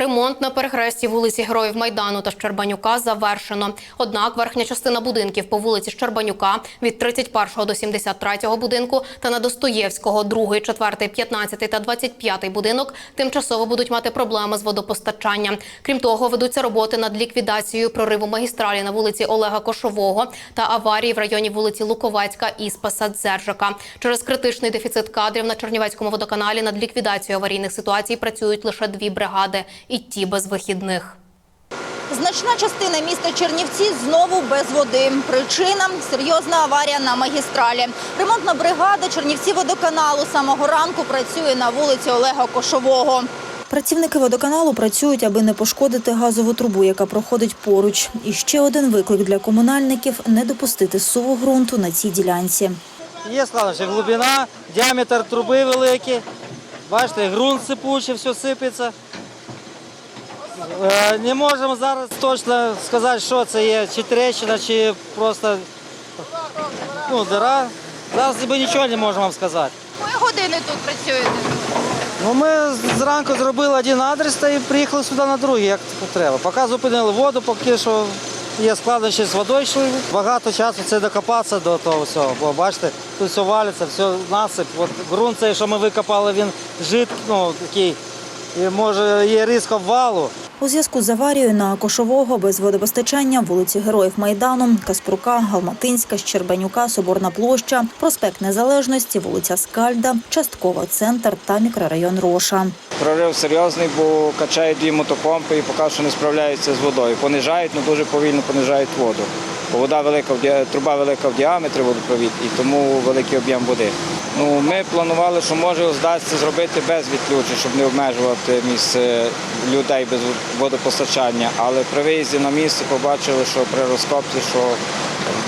Ремонт на перехресті вулиці Героїв Майдану та Щербанюка завершено. Однак верхня частина будинків по вулиці Щербанюка від 31 до 73 будинку та на Достоєвського 2, 4, 15 та 25 будинок тимчасово будуть мати проблеми з водопостачанням. Крім того, ведуться роботи над ліквідацією прориву магістралі на вулиці Олега Кошового та аварії в районі вулиці Луковецька і Спаса-Дзержика. Через критичний дефіцит кадрів на Чернівецькому водоканалі над ліквідацією аварійних ситуацій працюють лише дві бригади, і ті без вихідних. Значна частина міста Чернівці знову без води. Причина серйозна аварія на магістралі. Ремонтна бригада Чернівці водоканалу самого ранку працює на вулиці Олега Кошового. Працівники водоканалу працюють, аби не пошкодити газову трубу, яка проходить поруч. І ще один виклик для комунальників – не допустити суву ґрунту на цій ділянці. Є складнощі, глибина, діаметр труби великий. Бачите, ґрунт сипучий, все сипеться. Е, Не можемо зараз точно сказати, що це є, чи трещина, чи просто ну, дира. Зараз ми нічого не можемо вам сказати. Кої години тут працюєте? Ну, ми зранку зробили один адрес та і приїхали сюди на другий, як треба. Поки зупинили воду, поки що є складнощі з водою, що багато часу це докопатися до того всього. Бо бачите, тут все валиться, все насип. От ґрунт цей, що ми викопали, він жидкий, ну, такий, і може є ризик обвалу. У зв'язку з аварією на Кошового без водопостачання вулиці Героїв Майдану, Каспрука, Галматинська, Щербанюка, Соборна площа, проспект Незалежності, вулиця Скальда, частково центр та мікрорайон Роша. Прорив серйозний, бо качають дві мотопомпи і поки що не справляються з водою. Понижають, але дуже повільно понижають воду. Вода велика, труба велика в діаметрі водопровід і тому великий об'єм води. Ну, ми планували, що може вдасться зробити без відключень, щоб не обмежувати місце людей без водопостачання. Але при виїзді на місце побачили, що при розкопці, що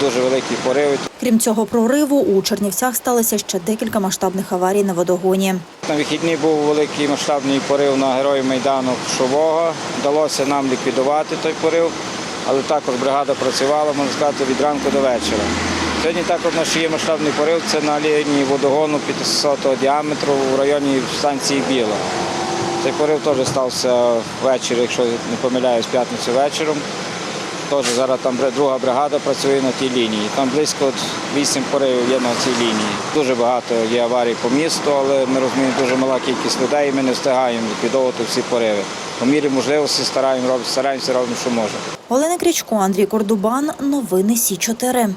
дуже великі пориви. Крім цього прориву, у Чернівцях сталося ще декілька масштабних аварій на водогоні. На вихідні був великий масштабний порив на героїв Майдану Шового. Вдалося нам ліквідувати той порив, але також бригада працювала, можна сказати, від ранку до вечора. Сьогодні також наш є масштабний порив, це на лінії водогону 500 діаметру в районі станції Біла. Цей порив теж стався ввечері, якщо не помиляюсь, п'ятницю вечором. Теж зараз там друга бригада працює на тій лінії. Там близько вісім поривів є на цій лінії. Дуже багато є аварій по місту, але ми розуміємо, дуже мала кількість людей, і ми не встигаємо ліквідовувати всі пориви. По мірі можливості стараємо робити, стараємося робимо, що можемо. Олена Крічко, Андрій Кордубан. Новини Сі 4